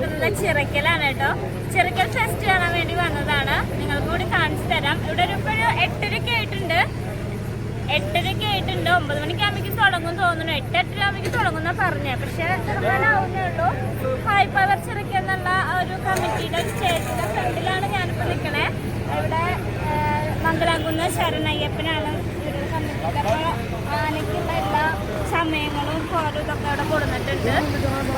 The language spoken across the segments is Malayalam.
നിൽക്കുന്നത് ചിറക്കലാണ് കേട്ടോ. ചിറക്കൽ ഫെസ്റ്റ് കാണാൻ വേണ്ടി വന്നതാണ്. നിങ്ങൾക്ക് കൂടി കാണിച്ചു തരാം. ഇവിടെ ഒരു ഇപ്പോൾ ഒരു എട്ടരയ്ക്ക് ആയിട്ടുണ്ട്. എട്ടരയ്ക്ക് ആയിട്ടുണ്ട്. ഒമ്പത് മണിക്കാകുമ്പോഴേക്കും തുടങ്ങും തോന്നുന്നു. എട്ട് എട്ടര ആകുമ്പോൾ തുടങ്ങുന്ന പറഞ്ഞേ. പക്ഷെ ചെറുക്കാനാവുന്നേ ഉള്ളൂ. ഹൈ പവർ ചിറക്കൽ എന്നുള്ള ഒരു കമ്മിറ്റിയുടെ സ്റ്റേജിന്റെ ഫ്രണ്ടിലാണ് ഞാനിപ്പോൾ നിൽക്കണേ ഇവിടെ മംഗലാകുന്ന ശരണയ്യപ്പനാണ് അപ്പോൾ ആനയ്ക്കുള്ള എല്ലാ സമയങ്ങളും കോലും അവിടെ കൊടുത്തിട്ടുണ്ട്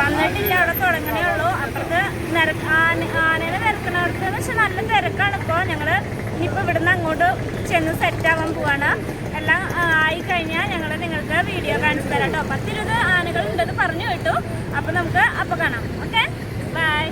വന്നിട്ടില്ല അവിടെ തുടങ്ങണേ ഉള്ളൂ. അപ്പുറത്ത് നിരക്ക് ആന ആനേനെ നിരക്കണവർക്ക് പക്ഷെ നല്ല തിരക്കാണ് ഇപ്പോൾ ഞങ്ങൾ ഇനിയിപ്പോൾ ഇവിടുന്ന് അങ്ങോട്ട് ചെന്ന് സെറ്റ് ആവാൻ പോവാണ്. എല്ലാം ആയി കഴിഞ്ഞാൽ ഞങ്ങൾ നിങ്ങൾക്ക് വീഡിയോ കാണിച്ചു തരാം കേട്ടോ. പത്തിരുപത് ആനകൾ പറഞ്ഞു കേട്ടു. അപ്പോൾ നമുക്ക് അപ്പോൾ കാണാം. Okay bye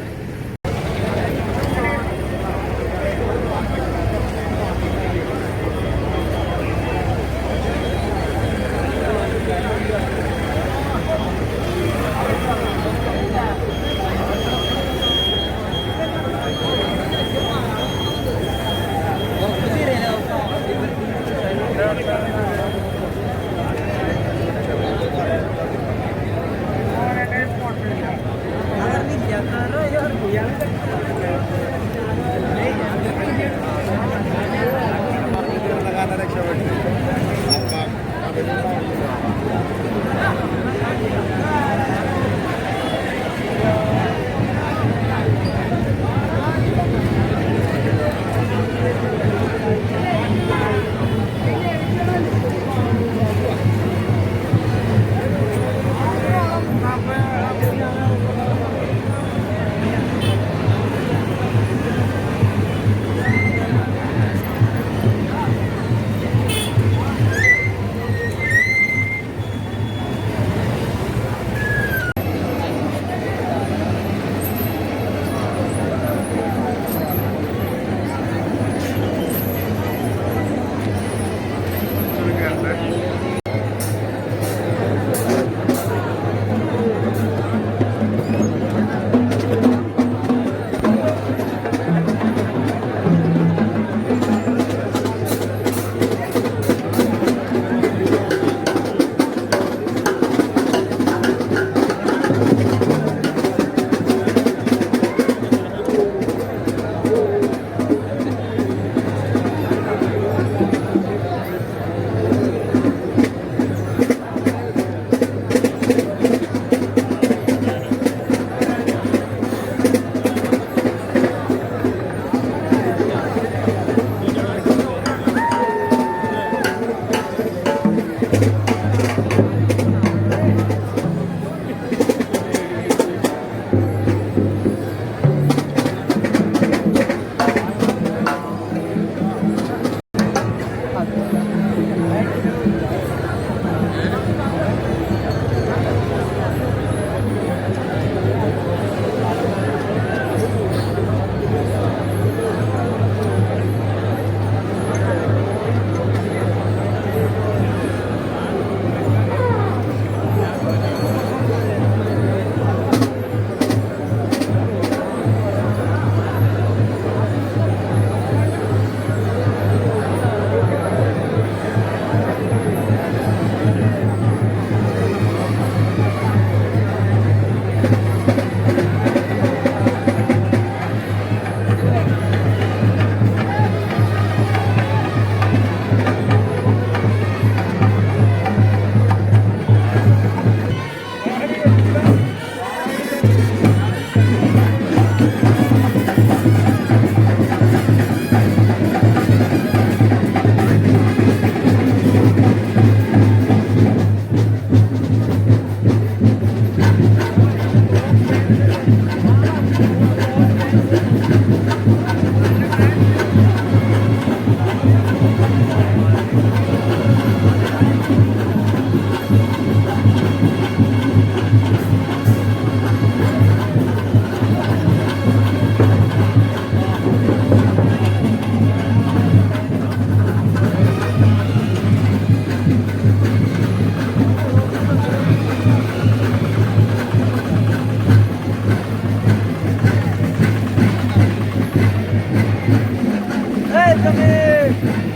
감사합니다.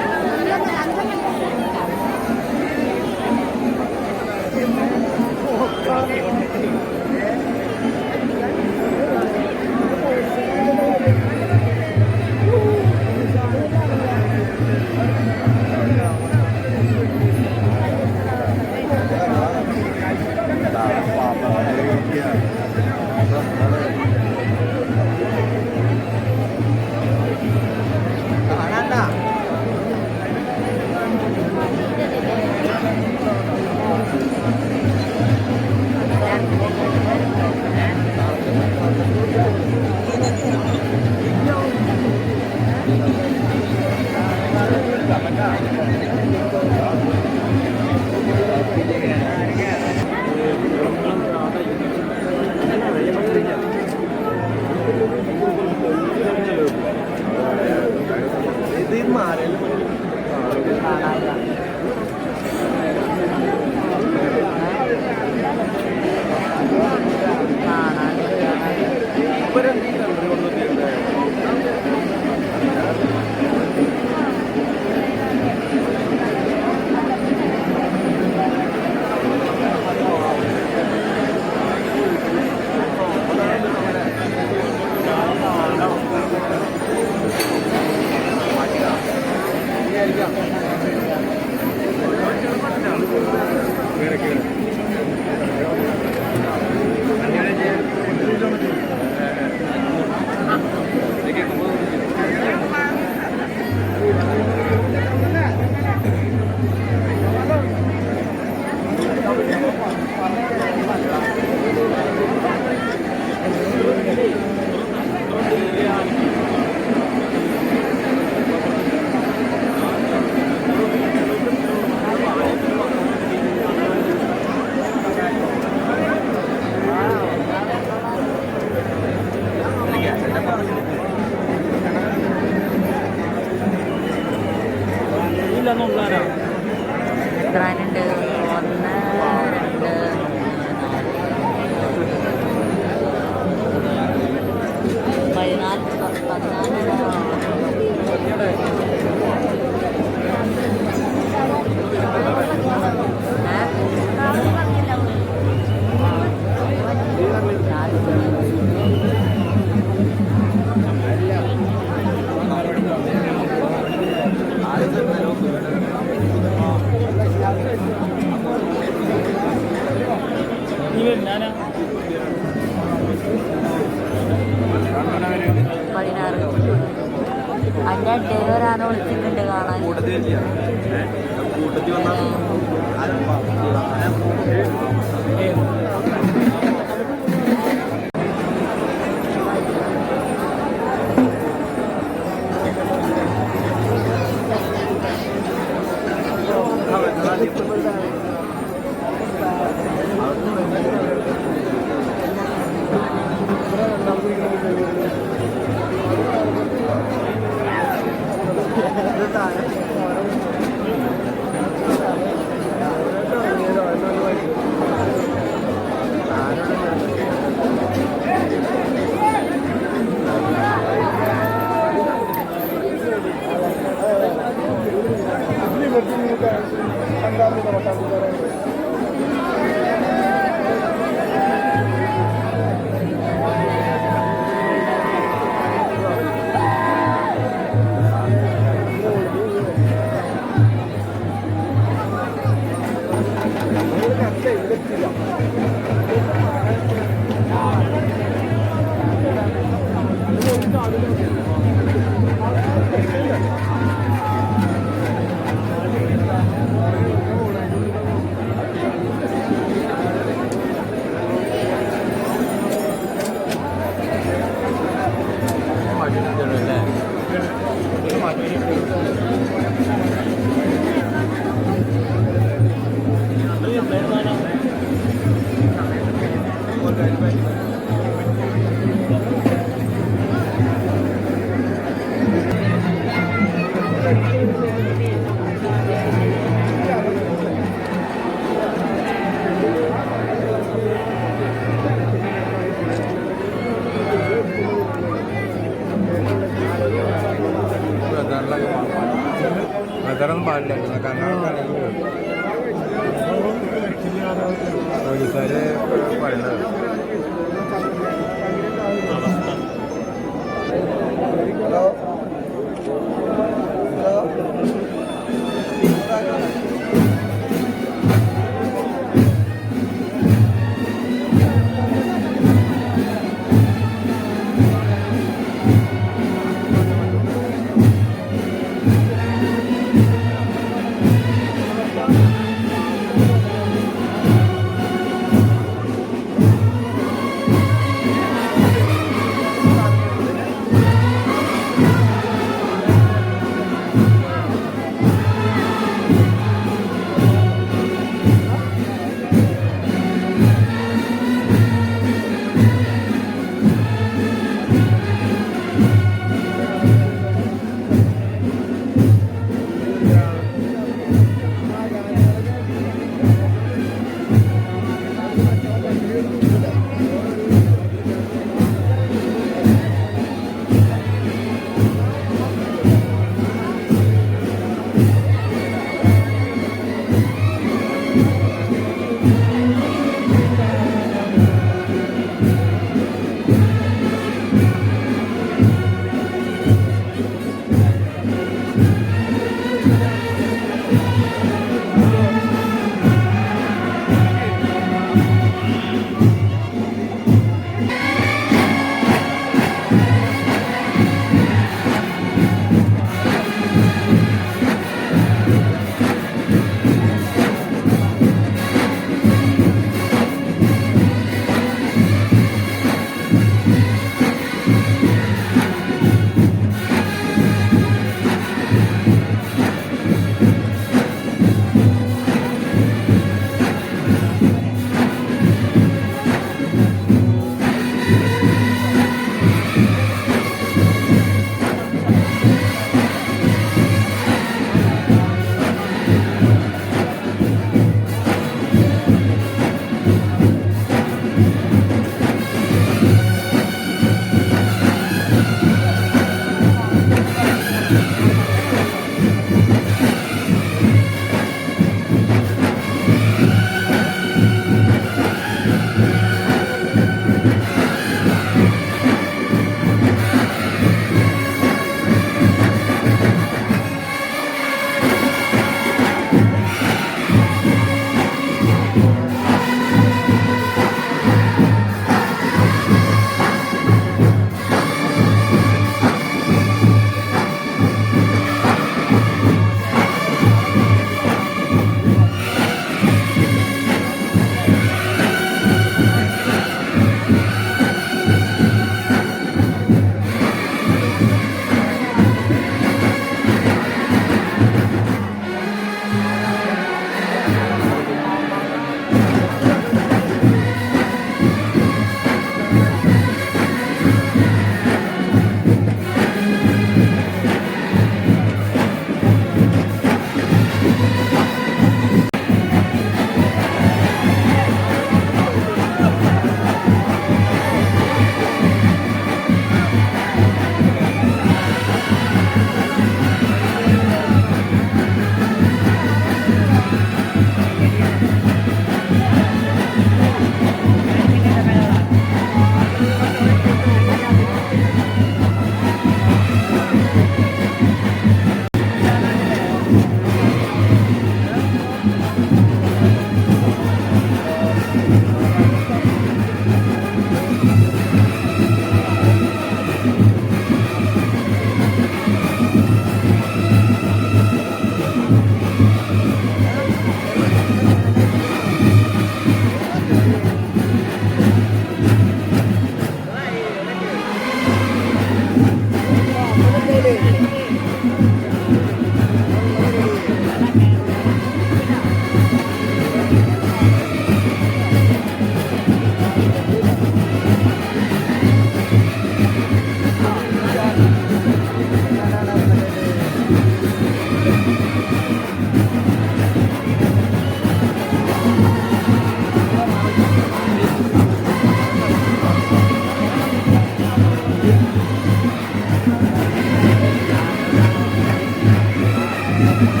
ハハハ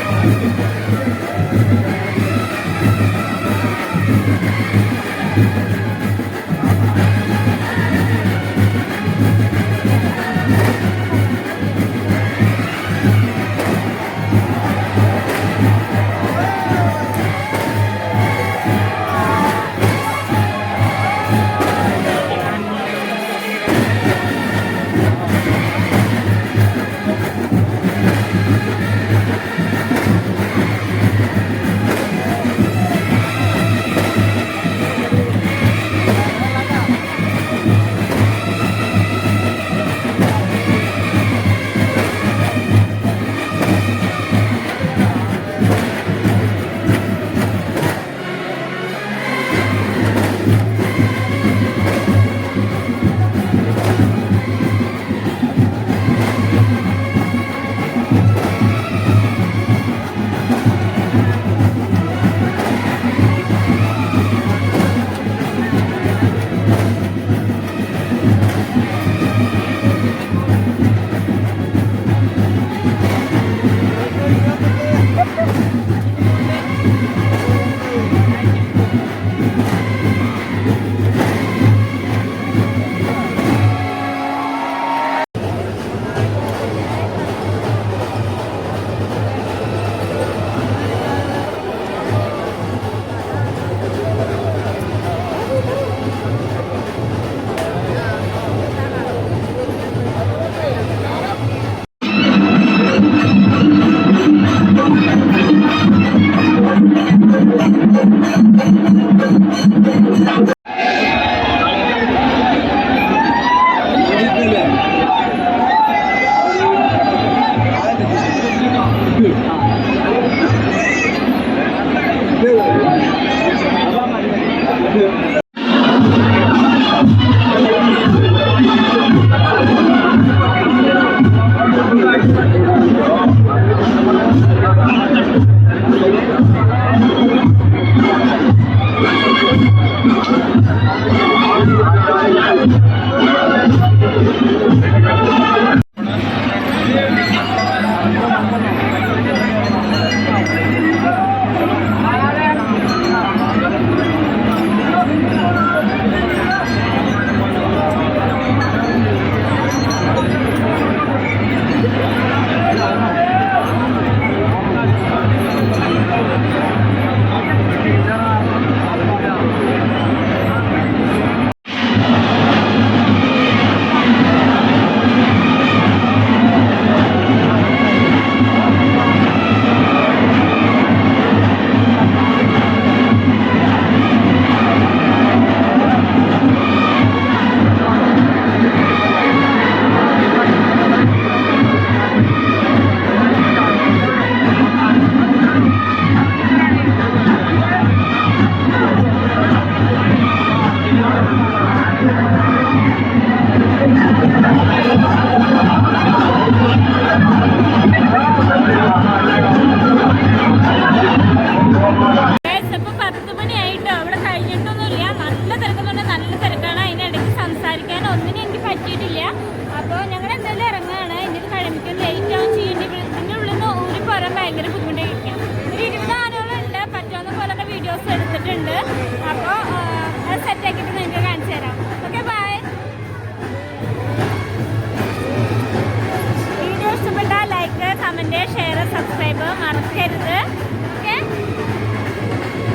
ハ!